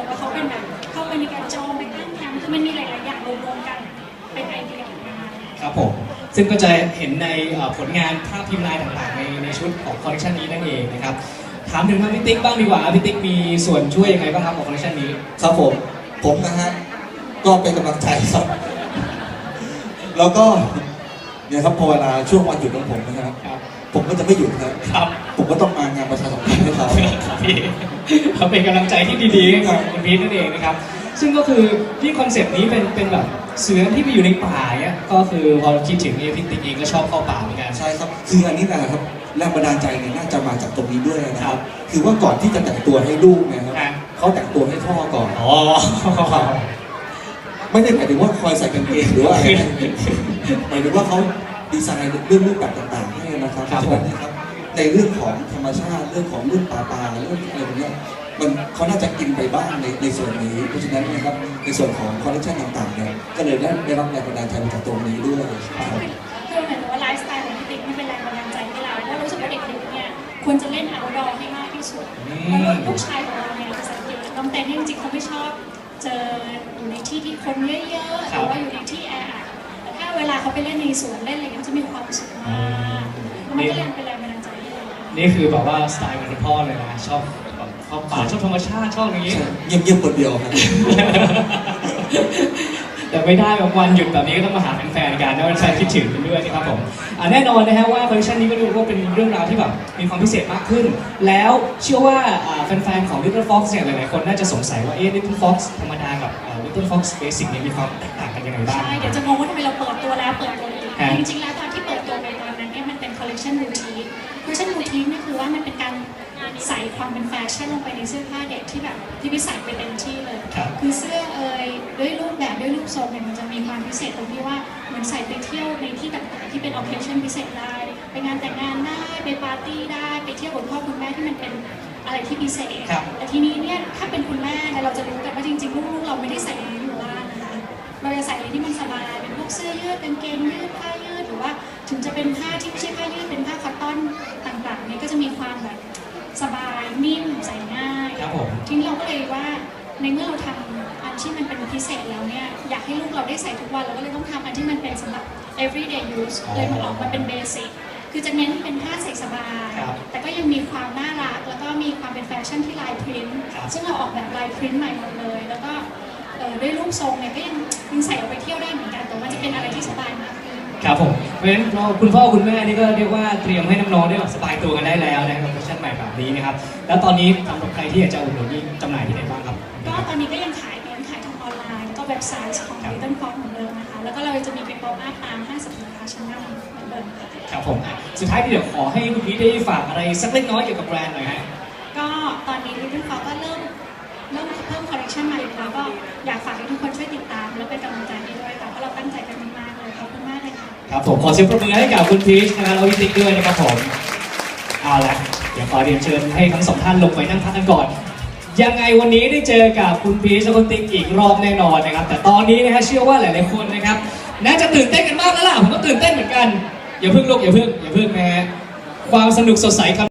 แต่ว่าเขาเป็นแบบเข้าไป็นมีการจองไปตั้งแคมป์คือมันมีหลายๆอย่างรวมๆกันเป็นไอเดียของงาครับผม ซึ่งก็จะเห็นในผลงานภาพพิมพ์ลายต่างๆ ในในชุดของคอลเลคชันนี้นั่นเองนะครับ ถามถึงทางพิติ๊กบ้างดีกว่าพิติ๊กมีส่วนช่วยยังไงบ้างครับของคอลเลคชันนี้ ครับผม ผมนะฮะ ก็เป็นกำลังใจครับ แล้วก็เนี่ยครับพอเวลาช่วงวันหยุดของผมนะครับ ผมก็จะไม่หยุดครับ ครับผมก็ต้องมางานประชาสัมพันธ์ให้เขาครับพี่เขาเป็นกำลังใจที่ดีๆให้กับคุณพีทนั่นเองนะครับ ซึ่งก็คือที่คอนเซปต์นี้เป็นเป็นแบบเสือที่ไปอยู่ในป่าเนี่ยก็คือพอคิดถึงเนี่ยพี่ติ๊กเองก็ชอบเข้าป่าเหมือนกันใช่ครับคืออันนี้นะครับแรงบันดาลใจเนี่ยน่าจะมาจากตรงนี้ด้วยนะคครัรับบคือว่าก่อนที่จะแต่งตัวให้ลูกเนยครับครับเขาแต่งตัวให้พ่อก่อนอ๋อไม่ได้หมายถึงว่าคอยใส่กางเกงหรือว่าอะไรนะหมายถึงว่าเขาดีไซน์เรื่องรูปแบบต่างๆให้ นะครับครับเพาะฉะนั้นเนะครับในเรื่องของธรรมชาติเรื่องของเรื่องป่าปลาเรื่องอะไรพวกเนี้ยมันเขาน่าจะกินไปบ้างในในส่วนนี้ เพราะฉะนั้นเนะครับในส่วนของคอลเลคชันต่างๆเนี่ยก็เลยได้ได้รับแรงบันดาลใจมาจากตรงนี้ด้วยครับ คือเหมือนว่าไลฟ์สไตล์ของพี่ติ๊กมันเป็นแรงบันดาลใจให้เราเพราะรู้สึกว่าเด็กๆเนี่ยควรจะเล่น outdoor ให้มากที่สุดอืมแล้วลูกชายของเราเนี่ยจะสังเกตน้องเต้นเนี่ยจริงๆเขาไม่ชอบ เจออยู่ในที่ที่คนเยอะๆหรือว่าอยู่ในที่แออัดแต่ถ้า เวลาเขาไปเล่นในสวนเล่นอะไรเงี้ยเขาจะมีความสุขมากแล้วมันก็เลยเป็นแรงบันดาลใจให้เรานี่คือแบบว่าสไตล์ของคุณพ่อเลยนะชอบแบบชอบป่าชอบธรรมชาติชอบอย่างนี้เงียบๆคนเดียวครับแต่ไม่ได้บางวันหยุดแบบนี้ก็ต้องมาหาแฟนๆกันนะแฟนคิดถึงกันด้วยนะครับผมอ่าแน่นอนนะฮะว่าคอลเลคชันนี้ก็ดูว่าเป็นเรื่องราวที่แบบมีความพิเศษมากขึ้น แล้วเชื่อว่าอ่าแฟนๆของ Little Fox เนี่ยหลายๆคนน่าจะสงสัยว่าเอ๊ะ Little Fox ธรรมดากับอ่า Little Fox Basic เนี่ยมีความแตกต่างกันยังไงบ้างใช่เดี๋ยวจะงงว่าทำไมเราเปิด ตัวแล้วเปิดตัวอีกฮะจริงๆแล้วตอนที่เปิดตัวไปตอนนั้นเนี่ยมันเป็นคอลเลคชันรูทีนคอลเลคชันรูทีนนี่คือว่ามันเป็นการใส่ความเป็นแฟชั่นลงไปในเสื้อผ้าเด็กที่แบบที่ไม่ใส่ไปเต็มที่เลยครับคือเสื้อเอ่ยด้วยรูปแบบด้วยรูปทรงเนี่ยมันจะมีความพิเศษตรงที่ว่าเหมือนใส่ไปเที่ยวในที่ต่างๆที่เป็น occasion พิเศษได้ ไปงานแต่งงานได้ไปปาร์ตี้ได้ไปเที่ยวกับพ่อคุณแม่ที่มันเป็นอะไรที่พิเศษครับแต่ทีนี้เนี่ยถ้าเป็นคุณแม่เนี่ยเราจะรู้กันว่าจริงๆลูกๆเราไม่ได้ใส่อย่างนี้อยู่บ้านนะคะเราจะใส่อะไรที่มันสบาย เป็นพวกเสื้อยืดกางเกงยืดผ้ายืดหรือว่าถึงจะเป็นผ้าที่ไม่ใช่ผ้ายืดเป็นผ้าคอตตอนต่างๆเนี่ยก็จะมีความแบบสบายนิ่มใส่ง่ายครับผมทีนี้เราก็เลยว่าในเมื่อเราทำอันที่มันเป็นพิเศษแล้วเนี่ยอยากให้ลูกเราได้ใส่ทุกวันเราก็เลยต้องทำอันที่มันเป็นสำหรับ everyday use เลยมันออกมาเป็นเบสิกคือจะเน้นเป็นผ้าใส่สบายครับแต่ก็ยังมีความน่ารัก แล้วก็มีความเป็นแฟชั่นที่ลายพริ้นท์ครับซึ่งเราออกแบบลายพริ้นท์ใหม่หมดเลย แล้วก็เอ่อ ด้วยรูปทรงเนี่ยก็ยังยังใส่ออกไปเที่ยวได้เหมือนกันแต่ว่าจะเป็นอะไรที่สบายมากขึ้นครับผมเพราะฉะนั้นเราคุณพ่อคุณแม่นี่ก็เรียกว่าเตรียมให้น้องๆได้แบบสบายตัวกันได้แล้วนะครับคอลเลคชันใหม่แบบนี้นะครับแล้วตอนนี้สำหรับใครที่อยากจะอุดหนุนนี่จำหน่ายที่ไหนบ้างครับ ก็ตอนนี้ก็ยังขายยังขายทางออนไลน์แล้วก็เว็บไซต์ของ Little Fox เหมือนเดิมนะคะแล้วก็เราจะมีเป็นป๊อปอัพตามห้างสรรพสินค้าชั้นนำเหมือนเดิมค่ะครับผมอะสุดท้ายเดี๋ยวขอให้คุณพีทได้ฝากอะไรสักเล็กน้อยเกี่ยวกับแบรนด์หน่อยฮะก็ตอนนี้ Little Fox ก็เริ่ม เริ่มเพิ่มคอลเลคชันใหม่อีกแล้วก็อยากฝากให้ทุกคนช่วยติดตาม แล้วเป็นกำลังใจให้ด้วยค่ะเพราะเราตั้งใจกันมากๆเลยขอบคุณมากเลยค่ะครับผมขอเสียงปรบมือให้กับคุณพีชนะครับแล้วพี่ติ๊กด้วยนะครับผมเอาละเดี๋ยวขอเรียนเชิญให้ทั้งสองท่านลงไปนั่งพักกันก่อน ยังไงวันนี้ได้เจอกับคุณพีชและคุณติ๊กอีกรอบแน่นอนนะครับ แต่ตอนนี้นะฮะเชื่อว่าหลายๆคนนะครับน่าจะตื่นเต้นกันมากแล้วล่ะผมก็ตื่นเต้นเหมือนกันอย่าเพิ่งลุกอย่าเพิ่งอย่าเพิ่งนะฮะความสนุกสดใสครับ